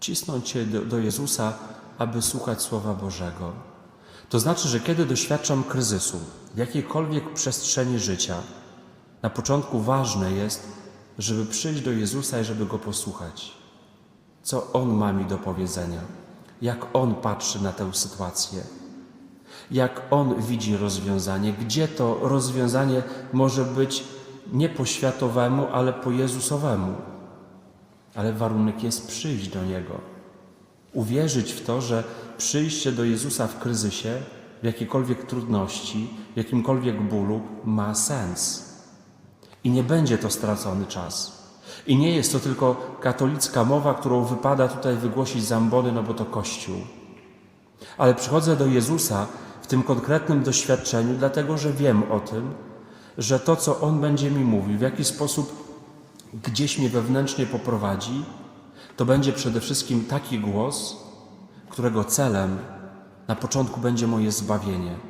cisnąć się do, do Jezusa, aby słuchać Słowa Bożego. To znaczy, że kiedy doświadczam kryzysu w jakiejkolwiek przestrzeni życia, na początku ważne jest, żeby przyjść do Jezusa i żeby Go posłuchać. Co On ma mi do powiedzenia, jak On patrzy na tę sytuację, jak On widzi rozwiązanie, gdzie to rozwiązanie może być nie po światowemu, ale po Jezusowemu. Ale warunek jest przyjść do Niego. Uwierzyć w to, że przyjście do Jezusa w kryzysie, w jakiejkolwiek trudności, w jakimkolwiek bólu ma sens. I nie będzie to stracony czas. I nie jest to tylko katolicka mowa, którą wypada tutaj wygłosić z ambony, no bo to Kościół. Ale przychodzę do Jezusa w tym konkretnym doświadczeniu, dlatego że wiem o tym, że to, co On będzie mi mówił, w jaki sposób gdzieś mnie wewnętrznie poprowadzi, to będzie przede wszystkim taki głos, którego celem na początku będzie moje zbawienie.